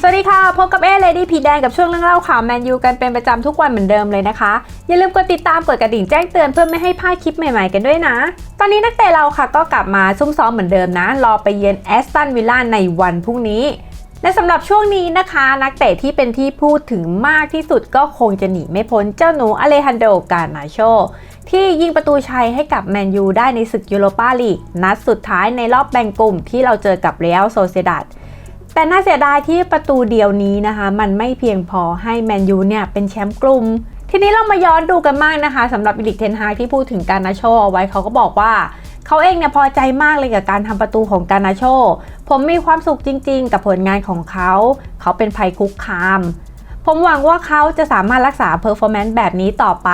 สวัสดีค่ะ พบกับเอเลดี้พีแดงกับช่วงเรื่องเล่าข่าวแมนยูกันเป็นประจำทุกวันเหมือนเดิมเลยนะคะ อย่าลืมกดติดตามกดกระดิ่งแจ้งเตือนเพื่อไม่ให้พลาดคลิปใหม่ๆกันด้วยนะ ตอนนี้นักเตะเราค่ะก็กลับมาซุ่มซ้อมเหมือนเดิมนะ รอไปเยือนแอสตันวิลล่าในวันพรุ่งนี้ และสำหรับช่วงนี้นะคะ นักเตะที่เป็นที่พูดถึงมากที่สุดก็คงจะหนีไม่พ้นเจ้าหนูอเลฮันโดกานาโช ที่ยิงประตูชัยให้กับแมนยูได้ในศึกยูโรปาลีกนัดสุดท้ายในรอบแบ่งกลุ่มที่เราเจอกับเรอัลโซเซดัด แต่น่าเสียดายที่ประตูเดียวนี้นะคะ มันไม่เพียงพอให้แมนยูเนี่ยเป็นแชมป์กลุ่มทีนี้เรามาย้อนดูกันมากนะคะสำหรับอิลิกเทนฮาที่พูดถึงการนาโชเอาไว้เขาก็บอกว่าเขาเองเนี่ยพอใจมากเลยกับการทำประตูของการนาโช ผมมีความสุขจริง ๆ กับผลงานของเขา เขาเป็นภัยคุกคาม ผมหวังว่าเขาจะสามารถรักษาเพอร์ฟอร์แมนซ์แบบนี้ต่อไป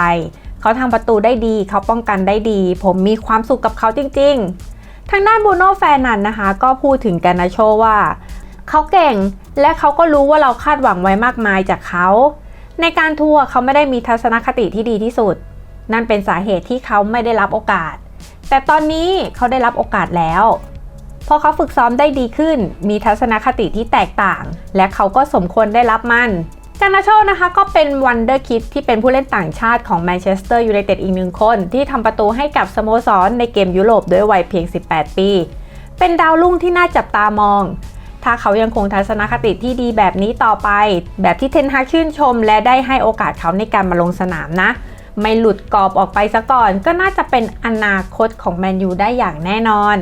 เขาทำประตูได้ดี เขาป้องกันได้ดี ผมมีความสุขกับเขาจริง ๆ ทางด้านบูโน่แฟนนันนะคะ ก็พูดถึงการนาโชว่า เขาเก่งและเขาก็รู้ว่าเราคาดหวังไว้มากมายจากเขา ในการทัวร์เขาไม่ได้มีทัศนคติที่ดีที่สุด นั่นเป็นสาเหตุที่เขาไม่ได้รับโอกาส แต่ตอนนี้เขาได้รับโอกาสแล้วพราะเขาฝึกซ้อมได้ดีขึ้น มีทัศนคติที่แตกต่าง และเขาก็สมควรได้รับมันกานาโชนะคะก็เป็นวันเดอร์คิดที่เป็นผู้เล่นต่างชาติของแมนเชสเตอร์ยูไนเต็ดอีกหนึ่งคน ที่ทำประตูให้กับสโมสรในเกมยุโรปด้วยวัยเพียง 18 ปี เป็นดาวรุ่งที่น่าจับตามอง ถ้าเขายังคงทัศนคติที่ดีแบบนี้ต่อไป แบบที่เทนฮากชื่นชม และได้ให้โอกาสเขาในการมาลงสนามนะ ไม่หลุดกรอบออกไปซะก่อน ก็น่าจะเป็นอนาคตของแมนยูได้อย่างแน่นอน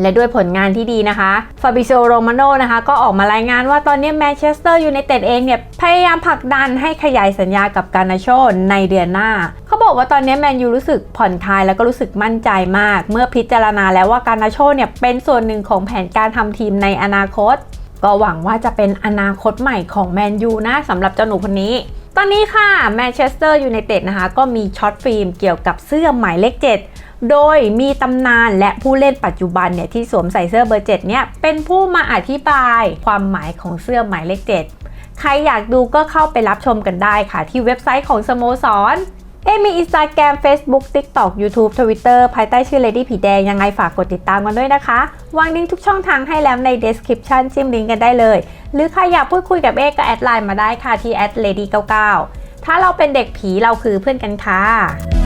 และด้วยผลงานที่ดีนะคะฟาบิโซโรมาโนนะคะก็ออกมารายงานว่าตอนนี้แมนเชสเตอร์ยูไนเต็ดเองเนี่ยพยายามผลักดันให้ขยายสัญญากับการนาโชในเดือนหน้า เขาบอกว่าตอนนี้แมนยูรู้สึกผ่อนคลายแล้วก็รู้สึกมั่นใจมาก เมื่อพิจารณาแล้วว่าการนาโชเนี่ยเป็นส่วนหนึ่งของแผนการทำทีมในอนาคต ก็หวังว่าจะเป็นอนาคตใหม่ของแมนยูนะสำหรับเจ้าหนูคนนี้ ตอนนี้ค่ะแมนเชสเตอร์ยูไนเต็ดนะคะก็มีช็อตฟิล์มเกี่ยวกับเสื้อหมายเลข 7 โดยมีตำนานและผู้เล่นปัจจุบันเนี่ยที่สวมใส่เสื้อเบอร์ 7 เนี่ยเป็นผู้มาอธิบายความหมายของเสื้อหมายเลข 7 ใครอยากดูก็เข้าไปรับชมกันได้ค่ะ ที่เว็บไซต์ของสโมสร เอมีอินสตาแกรม Facebook TikTok YouTube Twitter ภายใต้ชื่อ Lady ผีแดงยังไงฝากกดติดตามกันด้วยนะคะ วางลิงก์ทุกช่องทางให้แล้วใน description จิ้มลิงก์กันได้เลย หรือใครอยากพูดคุยกับเอกก็แอดไลน์มาได้ค่ะที่ lady99 ถ้าเราเป็นเด็กผีเราคือเพื่อนกันค่ะ